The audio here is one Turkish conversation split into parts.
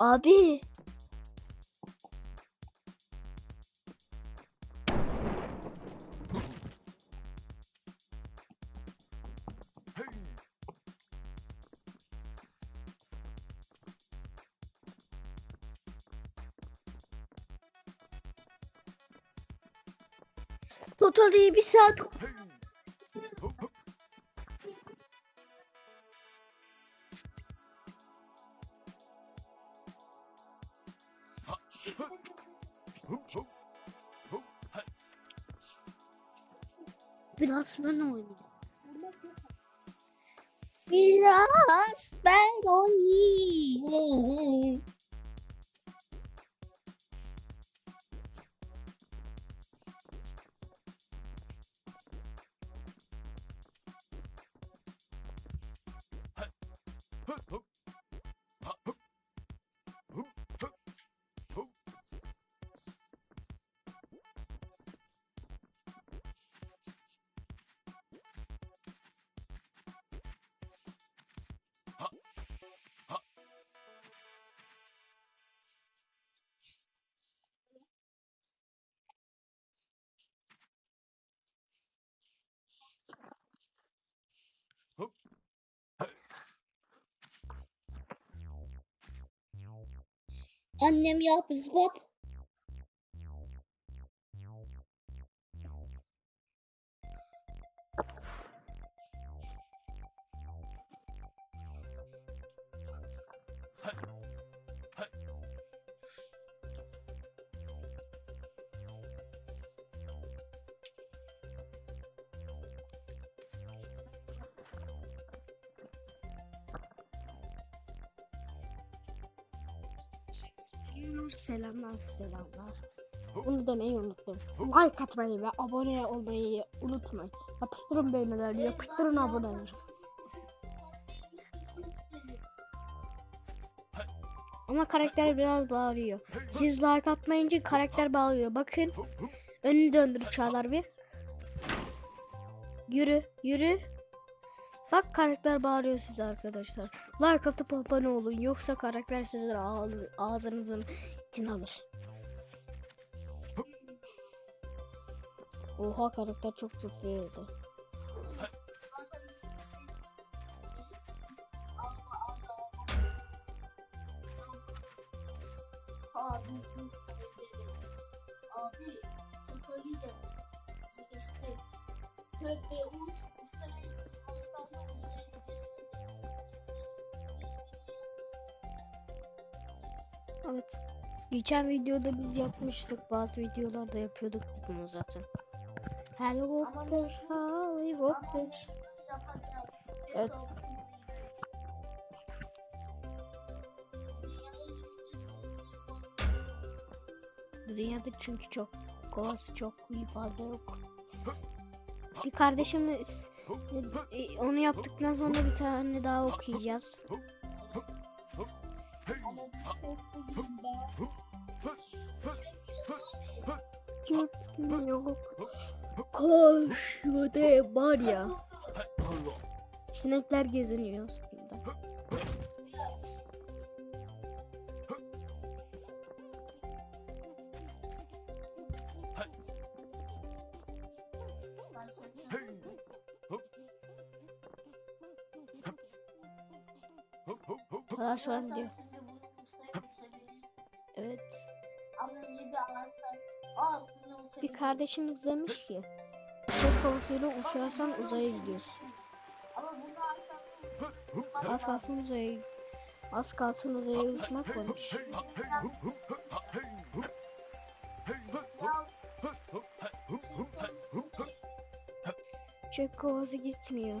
Abi. Totally bir saat Biraz ben oynayayım. Biraz ben oynayayım. Annem yapmış bak. Selamlar. Bunu demeyi unuttum. Like atmayı ve abone olmayı unutmayın. Yapıştırın beğenileri, yapıştırın aboneleri. Ama karakter biraz bağırıyor. Siz like atmayınca karakter bağırıyor. Bakın. Önünü döndür Çağlar bir. Yürü, yürü. Bak karakter bağırıyor size arkadaşlar. Like atıp abone olun. Yoksa karakter sizin ağ- ağzınızın içine alır. Oha karakter çok zıplıyordu. Abi Abi Totali'yle işte Köpe uç Hüseyin Hastane Hüseyin Evet. Geçen videoda biz yapmıştık. Bazı videolarda yapıyorduk bunu zaten. Helicopter. yapacağız. Evet. Bu dünyada çünkü çok kolası çok iyi fazla yok. Bir kardeşimle e, onu yaptıktan sonra bir tane daha okuyacağız. Yok. Koşuda var ya. Sinekler geziniyor aslında. Kadar şu an diyor. Evet. Bir kardeşimiz demiş ki çok havasıyla uçarsan uzaya gidiyorsun. Az kalsın uzaya Az kalsın uzaya uçmak varmış. Çek kovası gitmiyor.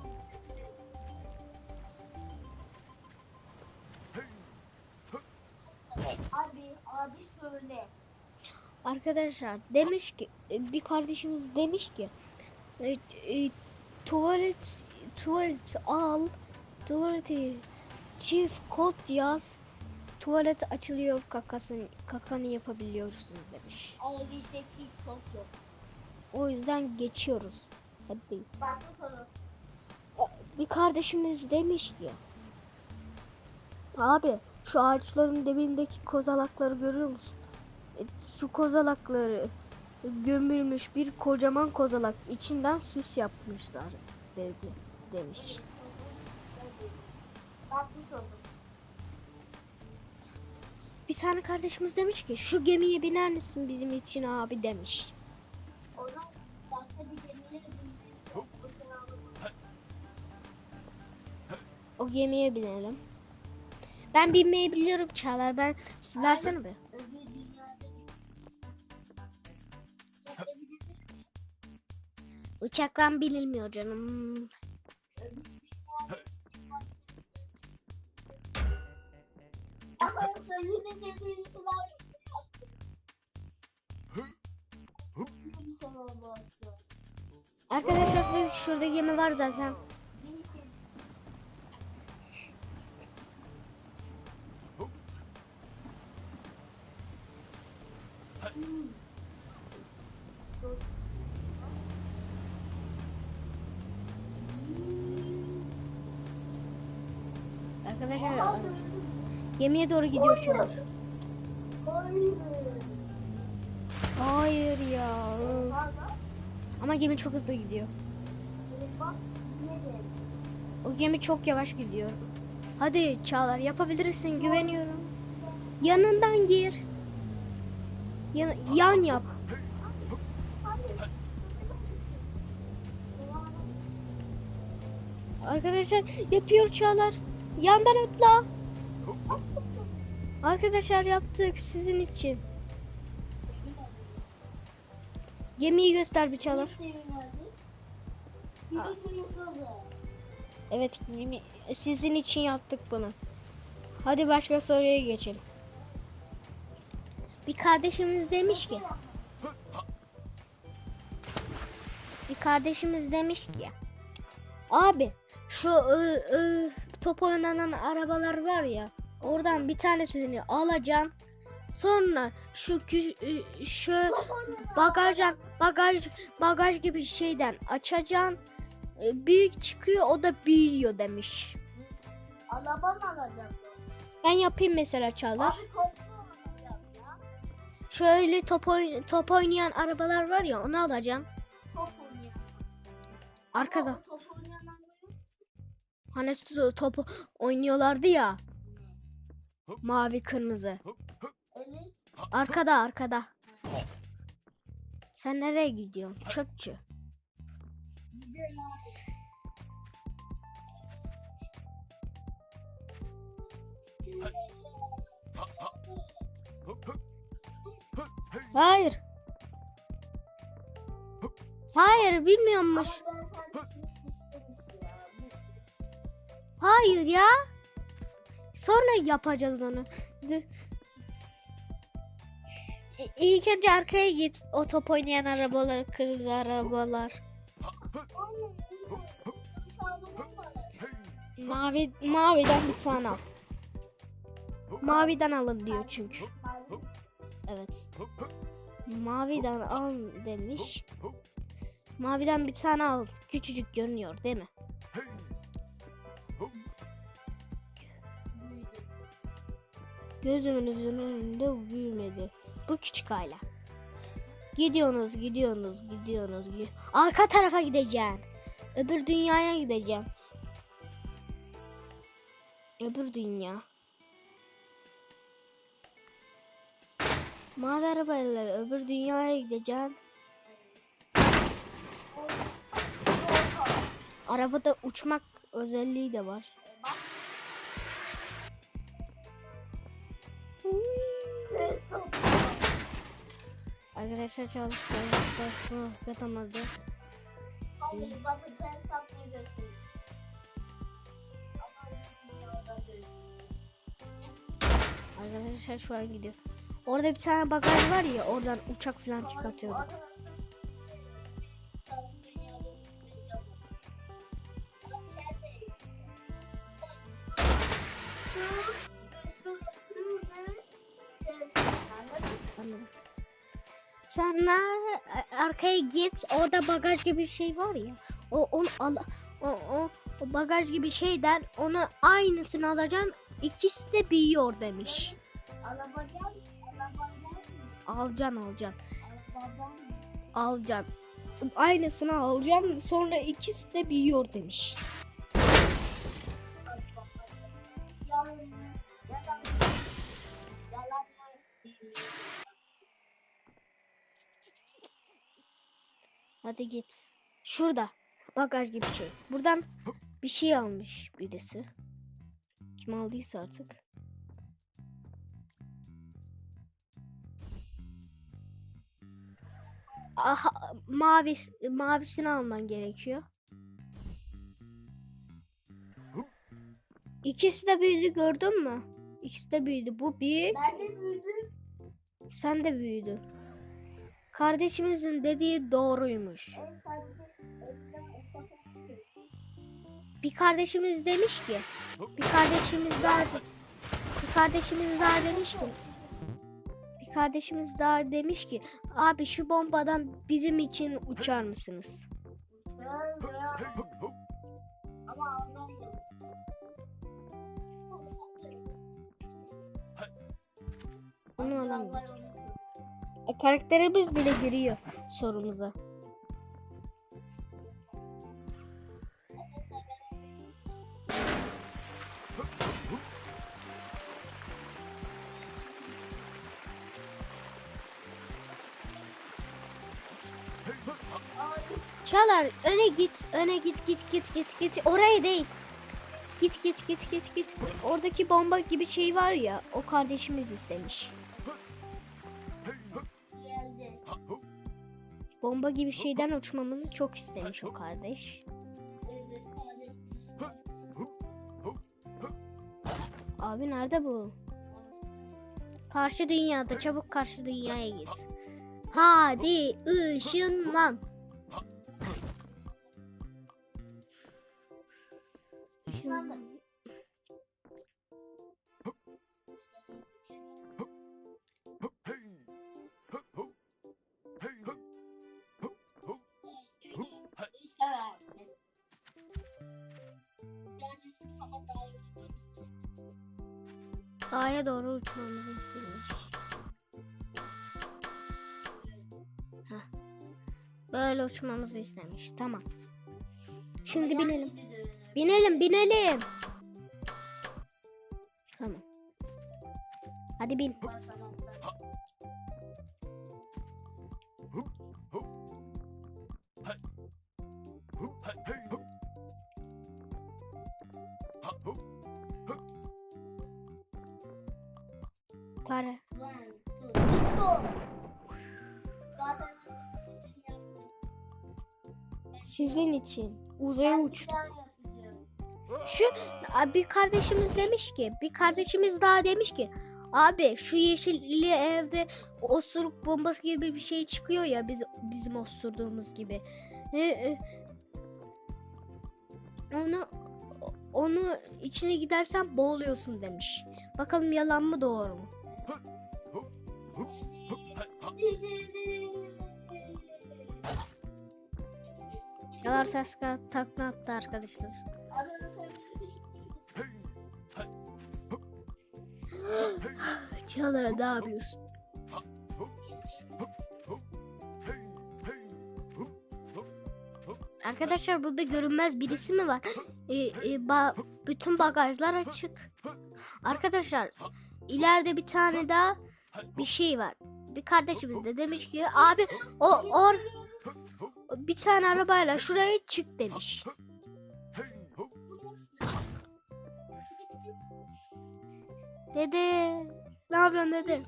Abi, abi söyle. Arkadaşlar demiş ki e, bir kardeşimiz demiş ki e, e, tuvalet tuvalet al tuvaleti çift kod yaz tuvalet açılıyor kakasını kakanı yapabiliyorsun demiş. Ama bizde TikTok yok. O yüzden geçiyoruz. Hadi. Bak bakalım. Bir kardeşimiz demiş ki Abi şu ağaçların dibindeki kozalakları görüyor musun? E, Şu kozalakları gömülmüş bir kocaman kozalak içinden süs yapmışlar dedi demiş. Bir tane kardeşimiz demiş ki şu gemiye biner misin bizim için abi demiş. O gemiye binelim. Ben binmeyi biliyorum Çağlar. Ben versene be. Uçaktan binilmiyor canım. Yine dediğiniz var. Arkadaşlar şurada gemi var zaten. Arkadaşlar gemiye doğru gidiyor şu an. Hayır. Ya. Ama gemi çok hızlı gidiyor. O gemi çok yavaş gidiyor. Hadi Çağlar yapabilirsin güveniyorum. Yanından gir. Yan, yan yap. Arkadaşlar yapıyor Çağlar. Yandan atla. Arkadaşlar yaptık sizin için. Gemiyi göster bir Çağlar. Evet sizin için yaptık bunu. Hadi başka soruya geçelim. Bir kardeşimiz demiş ki bir kardeşimiz demiş ki abi şu ı, ı, top oynanan arabalar var ya oradan bir tanesini alacaksın sonra şu şu bagajdan bagaj bagaj gibi şeyden açacaksın E, büyük çıkıyor o da büyüyor demiş. Araba mı alacağım? Ben yapayım mesela Çağlar. Abi. Şöyle top, oyn- top oynayan arabalar var ya onu alacağım. Top oynayan. Arkada. Ama Top oynayan Hani top oynuyorlardı ya. Mavi kırmızı. Evet. Arkada arkada. Sen nereye gidiyorsun? Çöpçü. Abi. Hayır. Hayır bilmiyormuş. Hayır ya. Sonra yapacağız onu. İlk önce arkaya git. O top oynayan arabalar, kırmızı arabalar. Mavi maviden bir tane al. Maviden alın diyor çünkü. Evet. Maviden al demiş. Maviden bir tane al. Küçücük görünüyor değil mi? Gözümüzün önünde büyümedi. Bu küçük hala. Gidiyorsunuz, gidiyorsunuz, gidiyorsunuz. gi- Arka tarafa gideceğim. Öbür dünyaya gideceğim. Öbür dünya. Mavi arabayla öbür dünyaya gideceğim. Arabada uçmak özelliği de var. Arkadaşlar çalıştı. Katamadı. Arkadaşlar şu an gidiyor. Orada bir tane bagaj var ya oradan uçak falan çıkartıyordu. Arkadaşlar, ben dünyada göstereceğim. Abi sen de işte. Şu, şu, şu, Anladın mı? Anladım. Sonra e, arkaya git. Orada bagaj gibi bir şey var ya. O onu al. O, o, o bagaj gibi şeyden onu aynısını alacaksın. İkisi de büyüyor demiş. Alabacan Alabacan mı? Alacaksın. Aynısını alacaksın. Sonra ikisi de büyüyor demiş. Hadi git. Şurada. Bagaj gibi şey. Buradan bir şey almış birisi. Kim aldıysa artık. Aha, mavi, mavisini alman gerekiyor. İkisi de büyüdü gördün mü? İkisi de büyüdü. Bu büyük. Ben de büyüdüm. Sen de büyüdün. Kardeşimizin dediği doğruymuş. Bir kardeşimiz demiş ki, bir kardeşimiz daha bir kardeşimiz daha demiş ki, kardeşimiz daha demiş ki, abi şu bombadan bizim için uçar mısınız? Onu alamıyoruz. E, karakterimiz bile giriyor sorumuza. Çağlar öne git, öne git, git, git, git, git. Oraya değil. Git, git, git, git, git. Oradaki bomba gibi şey var ya, o kardeşimiz istemiş. Geldi. Bomba gibi şeyden uçmamızı çok istemiş o kardeş. Abi nerede bu? Karşı dünyada, çabuk karşı dünyaya git. Hadi ışınlan. A'ya doğru uçmamızı istemiş. Heh. Böyle uçmamızı istemiş. Tamam. Şimdi binelim. Binelim, binelim. Tamam. Hadi bin. Zaten sizin için uzaya Ben Şu bir kardeşimiz demiş ki, bir kardeşimiz daha demiş ki, abi şu yeşilli evde osuruk bombası gibi bir şey çıkıyor ya biz, bizim osurduğumuz gibi. Onu onu içine gidersen boğuluyorsun demiş. Bakalım yalan mı doğru mu? Yalar ters ka- takla attı arkadaşlar. Yalara ne yapıyorsun? Arkadaşlar burada görünmez birisi mi var? Ee, e, ba- bütün bagajlar açık. Arkadaşlar ileride bir tane daha bir şey var. Bir kardeşimiz de demiş ki abi o or bir tane arabayla şuraya çık demiş. Dede. Ne yapıyorsun dede?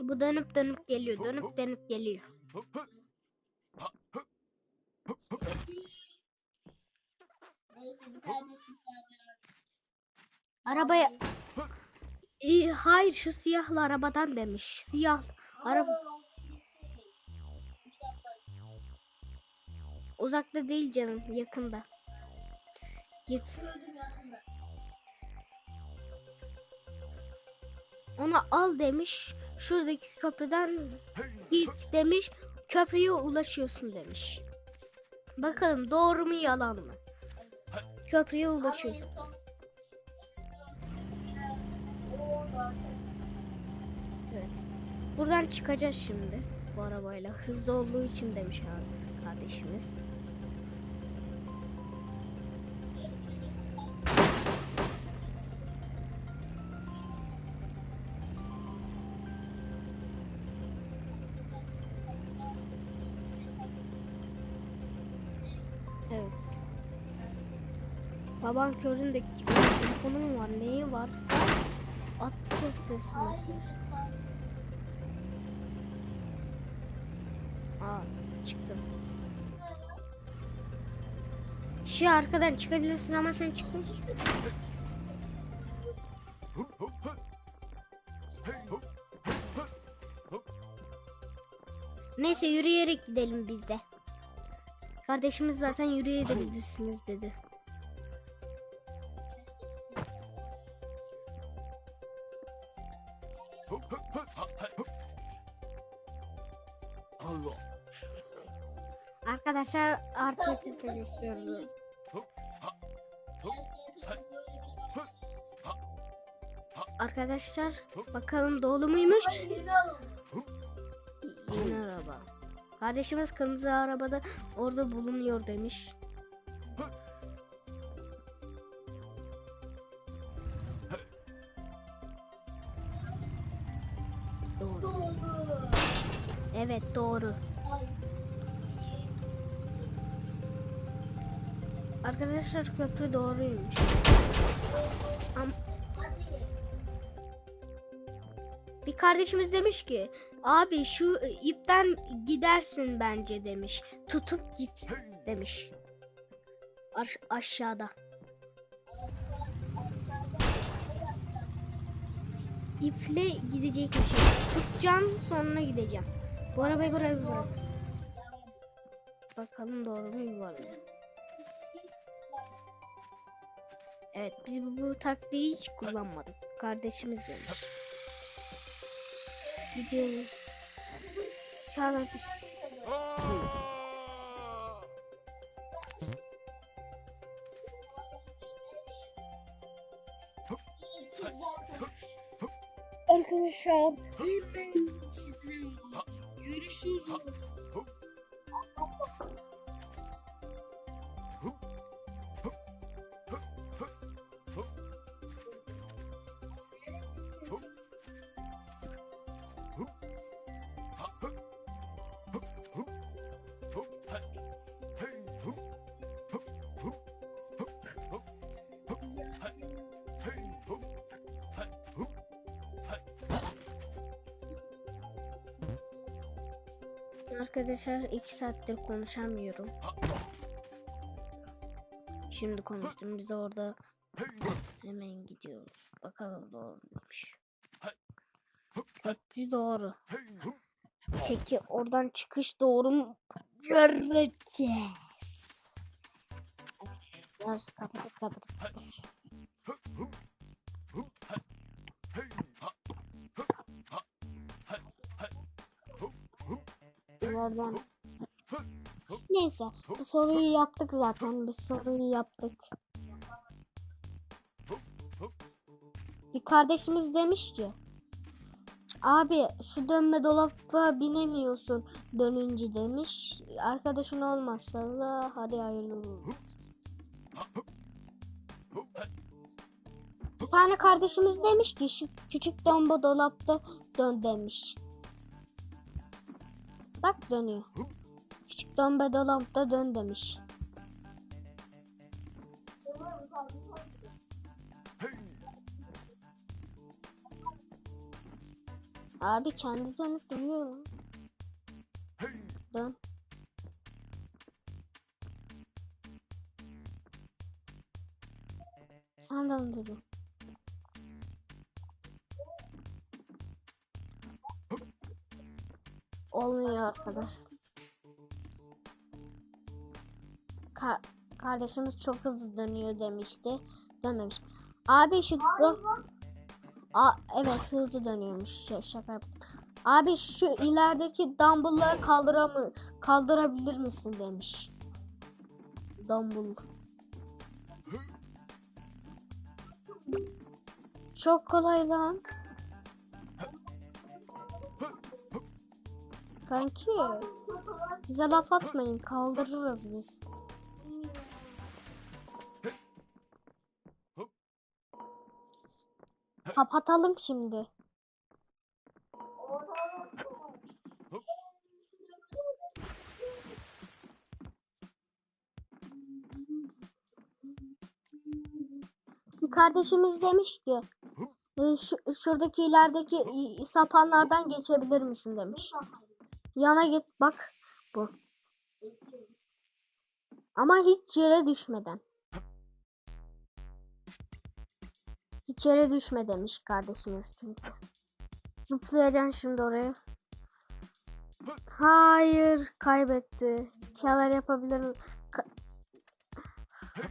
Bu dönüp dönüp geliyor. Dönüp dönüp geliyor. Arabaya... Ee, hayır şu siyahlı arabadan demiş. Siyah araba... uzakta değil canım, yakında. Git. Gördüm yakında. Ona al demiş. Şuradaki köprüden git demiş. Köprüye ulaşıyorsun demiş. Bakalım doğru mu yalan mı? Köprüye ulaşıyorsun. Evet. Buradan çıkacağız şimdi bu arabayla. Hızlı olduğu için demiş abi kardeşimiz. Evet. Baban köründe telefonun var, neyi varsa attı ses mesaj. Aa çıktım. Şey arkadan çıkabilirsin ama sen çıktın. Neyse yürüyerek gidelim biz de. Kardeşimiz zaten yürüyebilirsiniz dedi. Allah. Arkadaşlar artı istiyoruz. Arkadaşlar bakalım dolu muymuş? Yeni araba. Kardeşimiz kırmızı arabada orada bulunuyor demiş. Doğru. Evet doğru. Arkadaşlar köprü doğruymuş. Am- Hadi. Bir kardeşimiz demiş ki abi şu ipten gidersin bence demiş. Tutup git demiş. Aş- aşağıda. İple gidecekmiş. Tutacağım sonra gideceğim. Bu arabayı buraya bırak. Bakalım doğru mu var Evet biz bu, bu taktiği hiç kullanmadık. Kardeşimiz demiş. Gidiyoruz. Sağdan düş. Arkadaşlar görüşürüz. Arkadaşlar iki saattir konuşamıyorum. Şimdi konuştum. Biz orada hemen gidiyoruz. Bakalım doğru muymuş. Köprü doğru. Peki oradan çıkış doğru mu? Göreceğiz. Biraz kapat kapat. Birazdan. Neyse bu soruyu yaptık zaten. Bu soruyu yaptık. Bir kardeşimiz demiş ki Abi şu dönme dolaba binemiyorsun dönünce demiş. Arkadaşın olmazsa da hadi hayırlı. Bir tane kardeşimiz demiş ki şu küçük domba dolapta dön demiş. Bak dönüyor. Küçük domba dolapta dön demiş. Abi kendi dönüp duruyor lan. Dön. Sen döndürün. Olmuyor arkadaş. Ka- kardeşimiz çok hızlı dönüyor demişti. Dönmemiş. Abi şu A evet hızlı dönüyormuş. Ş- şaka yaptım. Abi şu ilerideki dumbbell'ları kaldıramı kaldırabilir misin demiş. Dumbbell. Çok kolay lan. Kanki bize laf atmayın kaldırırız biz. Kapatalım şimdi. Bir kardeşimiz demiş ki "E, şu, şuradaki ilerideki sapanlardan geçebilir misin demiş. Yana git bak bu. Ama hiç yere düşmeden. Hiç yere düşme demiş kardeşimiz çünkü. Zıplayacaksın şimdi oraya. Hayır kaybetti. Çalar yapabilir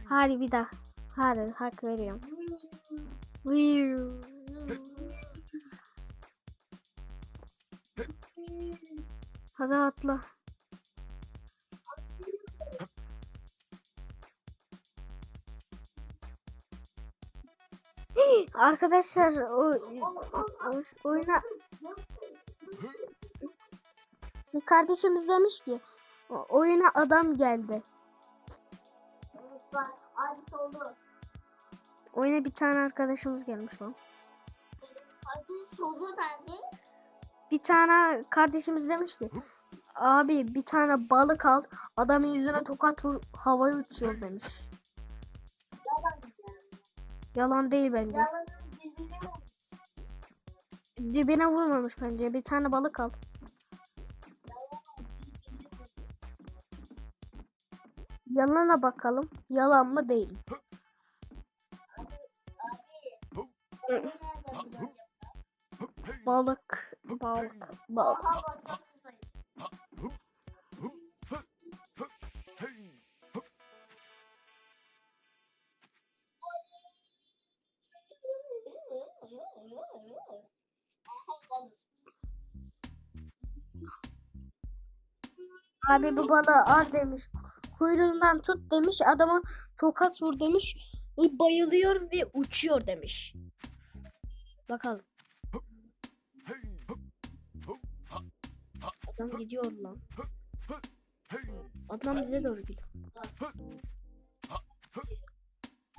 Hadi bir daha. Hadi hak veriyorum. Hadi atla. Arkadaşlar o, o- oyuna bir kardeşimiz demiş ki "O- oyuna adam geldi. Oyuna bir tane arkadaşımız gelmiş lan. Hadi soldu nerede? Bir tane kardeşimiz demiş ki abi bir tane balık al adamın yüzüne tokat vur havaya uçuyor demiş. Yalan ya. Yalan değil bence. Yalanın dibine vurmuş. Dibine vurmamış bence. Bir tane balık al. Yalana bakalım. Yalan mı değil mi? Balık, Aha balık. Abi bu balığı al demiş. Kuyruğundan tut demiş. Adama tokat vur demiş. Bayılıyor ve uçuyor demiş. Bakalım. Gidiyor lan. Adam bize doğru gidiyor.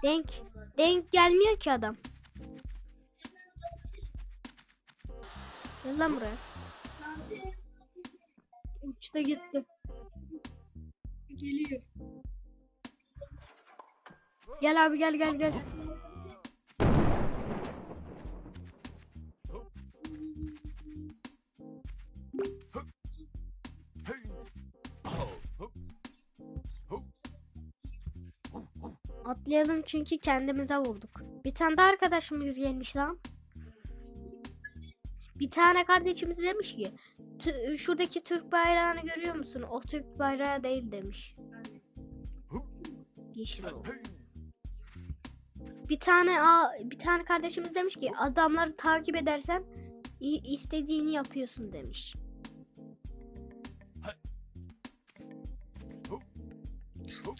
Denk. Denk gelmiyor ki adam. Gel lan buraya. Uçta gitti. Geliyor. Gel abi gel gel gel. Atlayalım çünkü kendimize vurduk. Bir tane de arkadaşımız gelmiş lan. Bir tane kardeşimiz demiş ki "Tü- şuradaki Türk bayrağını görüyor musun? O Türk bayrağı değil demiş. Yeşil o. Bir tane bir tane kardeşimiz demiş ki adamları takip edersen istediğini yapıyorsun demiş.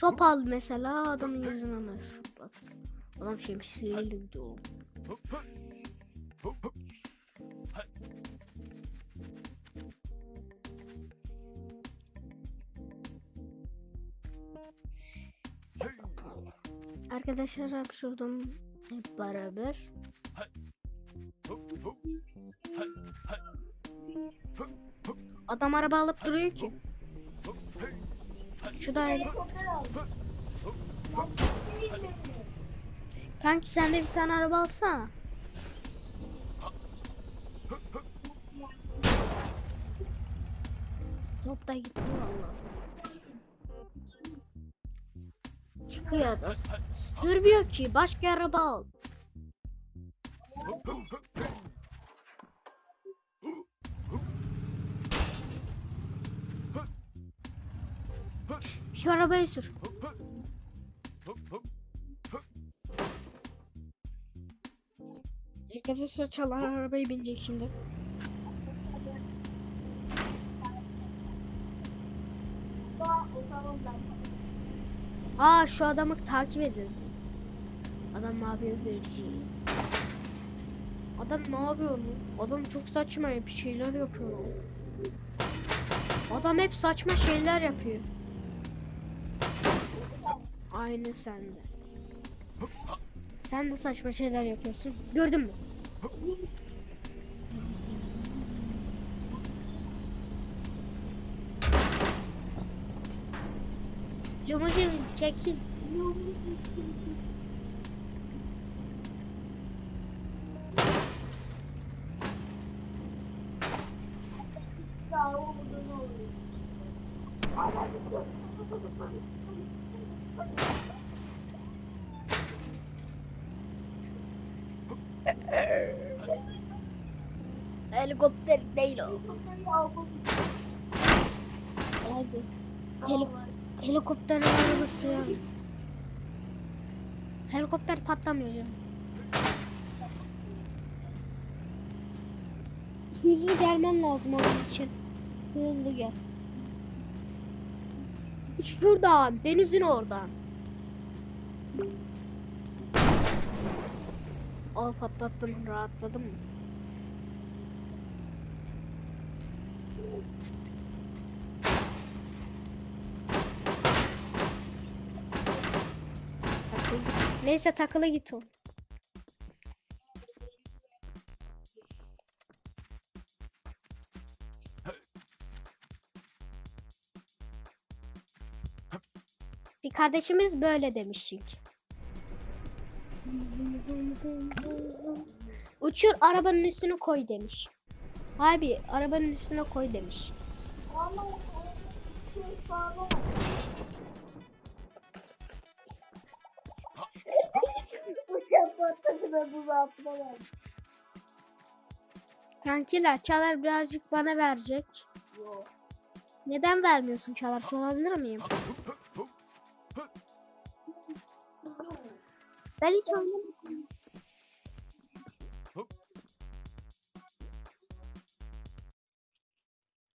Top al mesela adamın yüzüne mi fırlat? Adam şemsiyeyle gidiyor. Arkadaşlar hapşurdum hep beraber. Adam araba alıp duruyor ki. Şu da Kanki sen de bir tane araba alsana. Top da gitti valla. Çıkıyor da. Sürmüyor ki. Başka araba al. Şu arabayı sür. Arkadaşlar çalan arabayı binecek şimdi. Aa şu adamı takip edin. Adam ne yapıyor göreceğiz. Adam ne yapıyor mu? Adam çok saçma bir şeyler yapıyor. Adam hep saçma şeyler yapıyor. Aynı sende. Sen de saçma şeyler yapıyorsun. Gördün mü? Limuzin çekil. Daha olduğunu oluyor. Helikopter değil o. Abi. Heli helikopter arabası ya. Helikopter patlamıyor canım. Hızlı gelmen lazım onun için. Hızlı gel. Şuradan, denizin oradan. Al patlattım, rahatladım. Neyse takılı git o. kardeşimiz böyle demiştik. Uçur arabanın üstüne koy demiş. Abi arabanın üstüne koy demiş. Patladı geldi. Kankiler Çağlar birazcık bana verecek. Yok. Neden vermiyorsun Çağlar sorabilir miyim? 百里长。